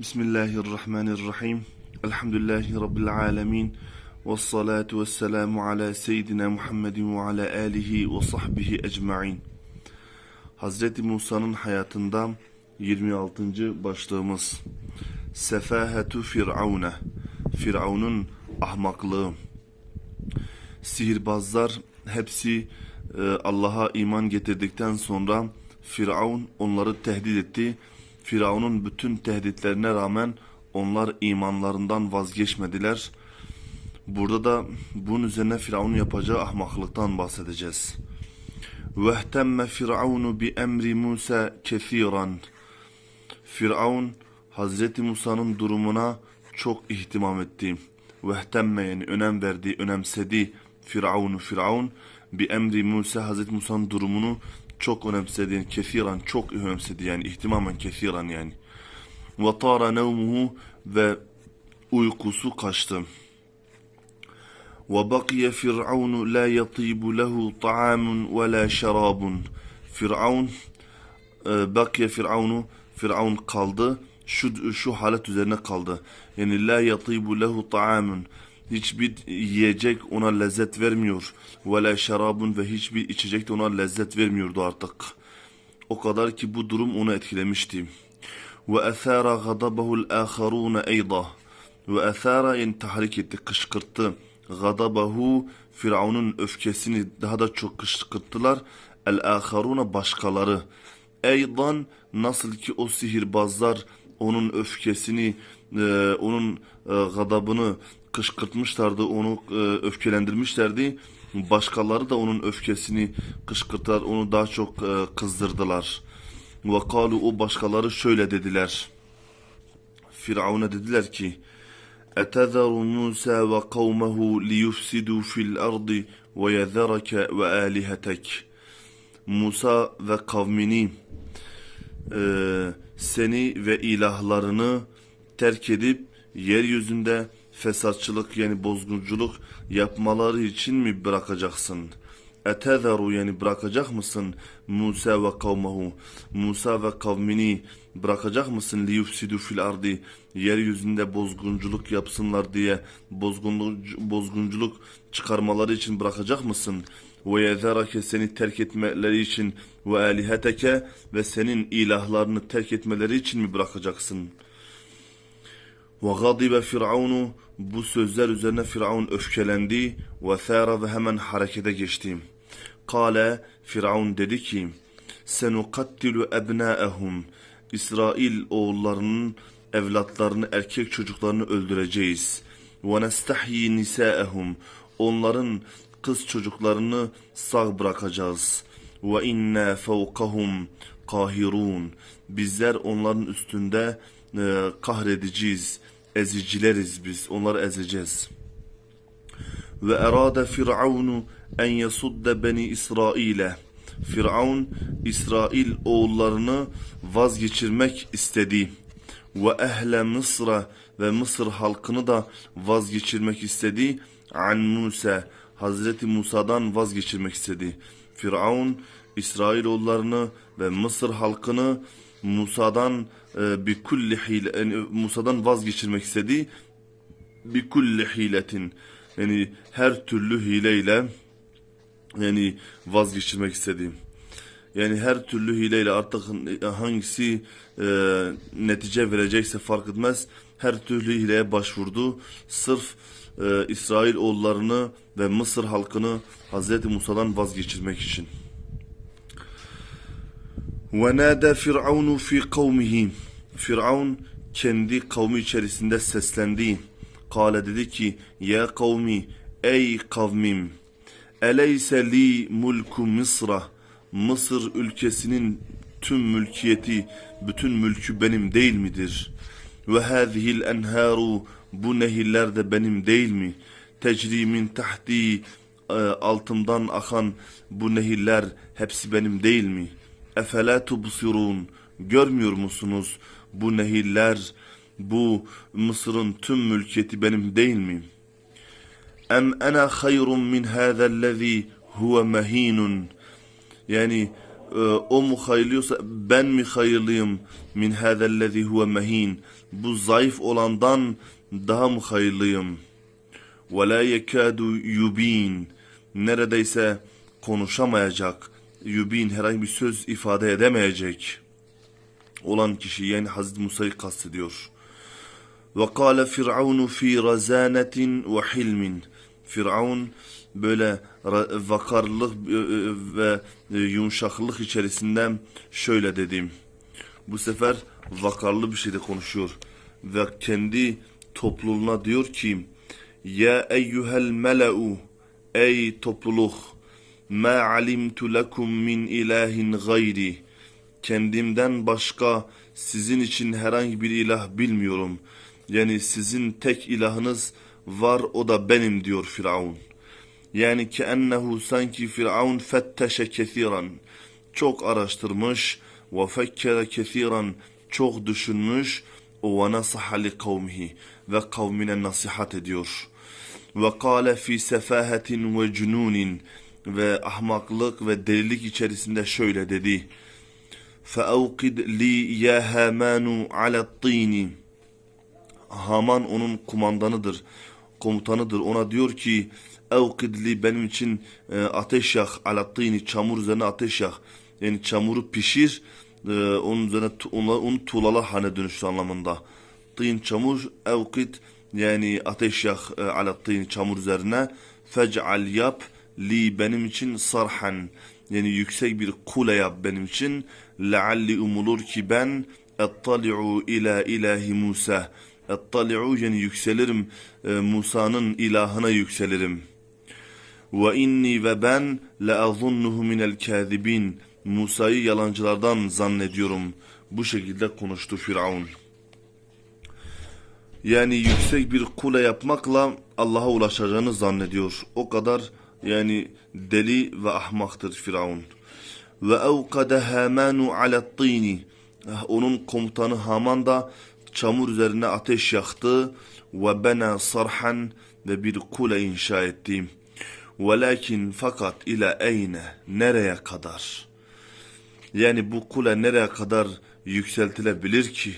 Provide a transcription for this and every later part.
Bismillahirrahmanirrahim. Elhamdülillahi Rabbil alemin. Ve salatu ve selamu ala seyyidina Muhammedin ve ala alihi ve sahbihi ecma'in. Hazreti Musa'nın hayatında 26. başlığımız. Sefahetu Firavune. Firavun'un ahmaklığı. Sihirbazlar hepsi e, Allah'a iman getirdikten sonra Firavun onları tehdit etti. Firavun'un bütün tehditlerine rağmen onlar imanlarından vazgeçmediler. Burada da bunun üzerine Firavun yapacağı ahmaklıktan bahsedeceğiz. Vehtemme Firavunu bi emri Musa kesiran. Firavun Hazreti Musa'nın durumuna çok ihtimam etti. Vehtemme yani önem verdiği, önemsediği Firavunu Firavun bi emri Musa Hazreti Musa'nın durumunu çok önemsedi. Yani kesiran çok önemsedi yani ihtimamen kesiran yani. Ve tara nevmuhu ve uykusu kaçtı. Ve bakiye Firavun la yatibu lehu ta'amun ve la şarabun. Firavun e, bakiye Firavunu Firavun kaldı. Şu şu halet üzerine kaldı. Yani la yatibu lehu ta'amun. Hiçbir yiyecek ona lezzet vermiyor. Ve la şarabun ve hiçbir içecek de ona lezzet vermiyordu artık. O kadar ki bu durum onu etkilemişti. Ve ethara gadabahu'l aharun eyda. Ve ethara yani tahrik etti, kışkırttı. Gadabahu Firavun'un öfkesini daha da çok kışkırttılar. El aharuna başkaları. Eydan nasıl ki o sihirbazlar onun öfkesini, e, onun e, gadabını kışkırtmışlardı, onu e, öfkelendirmişlerdi. Başkaları da onun öfkesini kışkırtar, onu daha çok e, kızdırdılar. Ve kalu o başkaları şöyle dediler. Firavun'a dediler ki: "Etezeru Musa ve kavmehu liyufsidu fil ardı ve yezereke ve alihetek." Musa ve kavmini e, seni ve ilahlarını terk edip yeryüzünde fesatçılık yani bozgunculuk yapmaları için mi bırakacaksın? Etezeru yani bırakacak mısın Musa ve kavmehu? Musa ve kavmini bırakacak mısın liyufsidu fil ardı yeryüzünde bozgunculuk yapsınlar diye bozgunluk, bozgunculuk çıkarmaları için bırakacak mısın? Ve yezerake seni terk etmeleri için ve aliheteke ve senin ilahlarını terk etmeleri için mi bırakacaksın?'' Gadibe Firavunu bu sözler üzerine Firavun öfkelendi ve thara ve hemen harekete geçti. Kale Firavun dedi ki senukattilu ebnaehum İsrail oğullarının evlatlarını erkek çocuklarını öldüreceğiz. Ve nestahyi nisaehum onların kız çocuklarını sağ bırakacağız. Ve inna fevkahum kahirun bizler onların üstünde e, kahredeceğiz, ezicileriz biz, onları ezeceğiz. Ve erade Firavunu en yasudde beni İsrail'e. Firavun İsrail oğullarını vazgeçirmek istedi. Ve ehle Mısır'a ve Mısır halkını da vazgeçirmek istedi. An Musa, Hazreti Musa'dan vazgeçirmek istedi. Firavun İsrailoğullarını ve Mısır halkını Musa'dan e, bir kulli hile yani Musa'dan vazgeçirmek istedi. Bir kulli hiletin yani her türlü hileyle yani vazgeçirmek istedi. Yani her türlü hileyle artık hangisi e, netice verecekse fark etmez. Her türlü hileye başvurdu. Sırf e, İsrail oğullarını ve Mısır halkını Hazreti Musa'dan vazgeçirmek için. وَنَادَى فِرْعَوْنُ فِي قَوْمِهِ Firavun kendi kavmi içerisinde seslendi. Kale dedi ki, Ya kavmi, ey kavmim, eleyse li mulku Mısra, Mısır ülkesinin tüm mülkiyeti, bütün mülkü benim değil midir? Ve hâzihil enhâru, bu nehirler de benim değil mi? Tecrimin tahti, e, altımdan akan bu nehirler hepsi benim değil mi?'' Efela tubsirun görmüyor musunuz bu nehirler bu Mısır'ın tüm mülkiyeti benim değil mi? Em ana hayrun min hâzellezî huve mehinun yani e, o mu hayırlıyorsa ben mi hayırlıyım? Min hâzellezî huve mehin bu zayıf olandan daha mı hayırlıyım? Ve la yekâdu yubin neredeyse konuşamayacak yubin herhangi bir söz ifade edemeyecek olan kişi yani Hazreti Musa'yı kastediyor. Ve kâle firavunu fi razânetin ve hilmin. Firavun böyle vakarlılık e, e, ve e, yumuşaklık içerisinde şöyle dedim. Bu sefer vakarlı bir şeyde konuşuyor. Ve kendi topluluğuna diyor ki Ya eyyuhel mele'u Ey topluluk Ma alimtu lekum min ilahin gayri Kendimden başka sizin için herhangi bir ilah bilmiyorum. Yani sizin tek ilahınız var o da benim diyor Firavun. Yani ki ennehu sanki Firavun fetteşe kethiran. Çok araştırmış ve fekkere kethiran. Çok düşünmüş ve nasaha li kavmihi ve kavmine nasihat ediyor. Ve kâle fi sefahetin ve cununin ve ahmaklık ve delilik içerisinde şöyle dedi. فَاَوْقِدْ لِي يَا هَامَانُ عَلَى الطِّينِ Haman onun kumandanıdır, komutanıdır. Ona diyor ki evkidli benim için e, ateş yak alattığını çamur üzerine ateş yak. Yani çamuru pişir e, onun üzerine tu- onu, onu tuğlala hane dönüştü anlamında. Tîn çamur evkid yani ateş yak e, alattığını çamur üzerine fec'al yap li benim için sarhan yani yüksek bir kule yap benim için lealli umulur ki ben ettali'u ila ilahi Musa. Ettali'u yani yükselirim e, Musa'nın ilahına yükselirim. Ve inni ve ben leazunnuhu minel kâzibin Musa'yı yalancılardan zannediyorum. Bu şekilde konuştu Firavun. Yani yüksek bir kule yapmakla Allah'a ulaşacağını zannediyor. O kadar yani deli ve ahmaktır Firavun. Ve evkade Hamanu ala tini. Onun komutanı Haman da çamur üzerine ateş yaktı ve bena sarhan ve bir kule inşa etti. Velakin fakat ila eyne nereye kadar? Yani bu kule nereye kadar yükseltilebilir ki?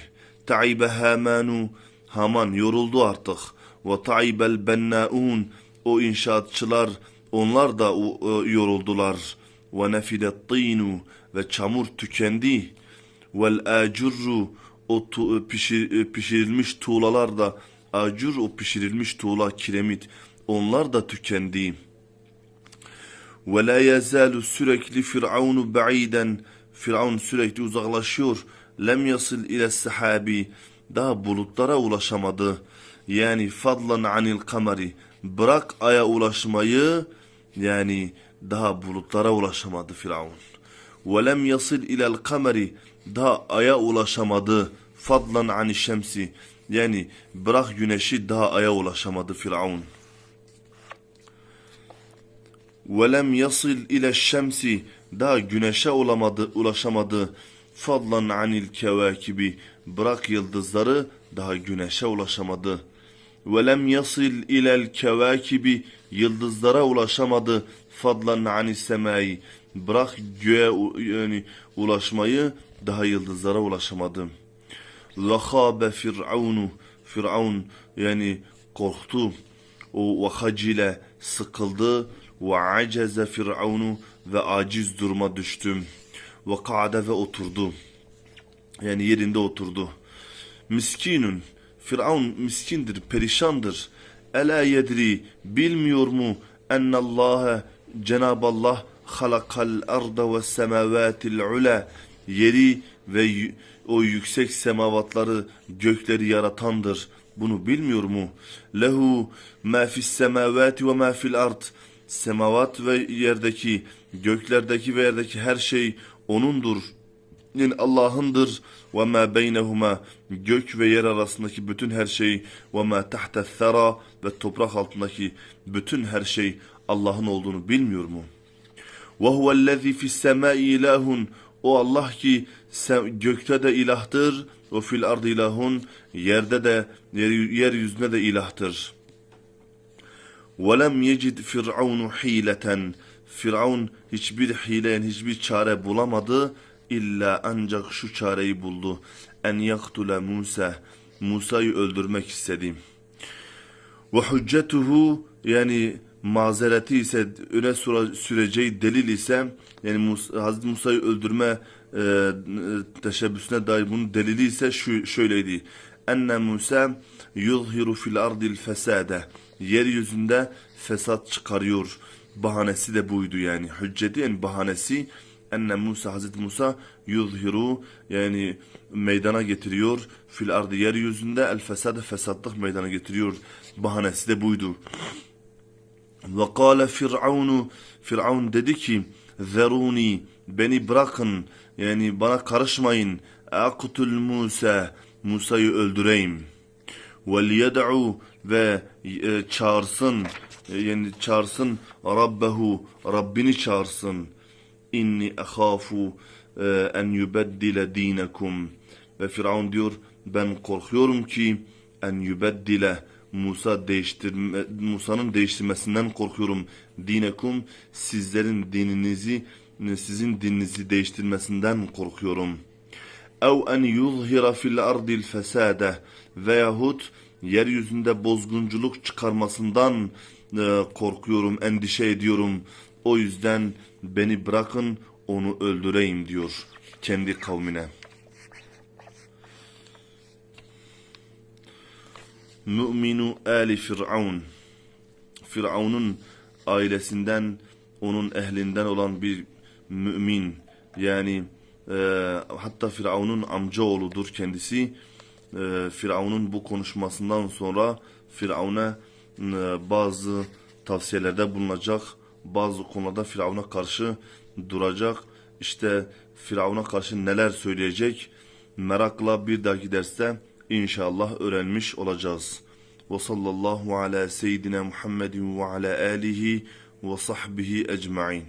Ta'ibe Hamanu Haman yoruldu artık. Ve ta'ibel bennaun o inşaatçılar onlar da e, yoruldular. Ve nefidet tînu ve çamur tükendi. Vel acurru o tu- pişir- pişirilmiş tuğlalar da acur o pişirilmiş tuğla kiremit onlar da tükendi. Ve la yazalu sürekli Firavunu ba'iden Firavun sürekli uzaklaşıyor. Lem yasıl ile sahabi daha bulutlara ulaşamadı. Yani fadlan anil kameri bırak aya ulaşmayı yani daha bulutlara ulaşamadı Firavun. Ve lem yasıl ilel kameri daha aya ulaşamadı. Fadlan ani şemsi yani bırak güneşi daha aya ulaşamadı Firavun. velem yasil ile şemsi daha güneşe olamadı, ulaşamadı. Fadlan anil kevakibi bırak yıldızları daha güneşe ulaşamadı. Velem yasil ilel kevakibi yıldızlara ulaşamadı. Fadlan anis semai. Bırak göğe yani ulaşmayı daha yıldızlara ulaşamadı. Ve khabe firavunu Firavun yani korktu. O ve hacile sıkıldı. Ve aceze firavunu ve aciz duruma düştü ve ka'de ve oturdu. Yani yerinde oturdu. Miskinun Firavun miskindir perişandır. Ela yedri bilmiyor mu ennallâhe Cenab-ı Allah halakal arda ve semavatil ula yeri ve o yüksek semavatları gökleri yaratandır. Bunu bilmiyor mu? Lehu ma fis semavati ve ma fil ard. Semavat ve yerdeki, göklerdeki ve yerdeki her şey O'nundur. Yani Allah'ındır. Ve ma beynehuma gök ve yer arasındaki bütün her şey ve ma tahta thara ve toprak altındaki bütün her şey Allah'ın olduğunu bilmiyor mu? Ve huvellezî fissemâi ilâhun. O Allah ki se- gökte de ilahtır. Ve fil ardı ilahun. Yerde de, yer, yeryüzünde de ilahtır. وَلَمْ يَجِدْ فِرْعَوْنُ حِيلَةً Firavun hiçbir hile, hiçbir çare bulamadı. İlla ancak şu çareyi buldu. En yaktule Musa. Musa'yı öldürmek istedi. Ve hüccetuhu yani mazereti ise öne süre- süreceği delil ise yani Musa, Hazreti Musa'yı öldürme e, teşebbüsüne dair bunun delili ise şu şöyleydi. Enne Musa yuzhiru fil ardil fesade. Yeryüzünde fesat çıkarıyor. Bahanesi de buydu yani. Hücceti yani bahanesi enne Musa Hazreti Musa yuzhiru yani meydana getiriyor fil ardı yeryüzünde el fesade fesatlık meydana getiriyor. Bahanesi de buydu. Ve kâle Firavunu Firavun dedi ki Zeruni beni bırakın yani bana karışmayın. Akutul Musa Musa'yı öldüreyim. Vel yed'u ve e, çağırsın e, yani çağırsın Rabbehu Rabbini çağırsın. İnni ahafu e, en yubeddile dinekum. Ve Firavun diyor ben korkuyorum ki en yubeddile Musa değiştirme Musa'nın değiştirmesinden korkuyorum. Dinekum sizlerin dininizi sizin dininizi değiştirmesinden korkuyorum. Ev en yuzhira fil ardil fesade veyahut yeryüzünde bozgunculuk çıkarmasından e, korkuyorum, endişe ediyorum. O yüzden beni bırakın onu öldüreyim diyor kendi kavmine. Mü'minu Ali Firavun Firavun'un ailesinden onun ehlinden olan bir mümin yani e, hatta Firavun'un amcaoğludur kendisi. E, Firavun'un bu konuşmasından sonra Firavun'a e, bazı tavsiyelerde bulunacak. Bazı konularda Firavun'a karşı duracak. İşte Firavun'a karşı neler söyleyecek merakla bir dahaki derste inşallah öğrenmiş olacağız. Ve sallallahu ala seyyidina Muhammedin ve ala alihi ve sahbihi ecmain.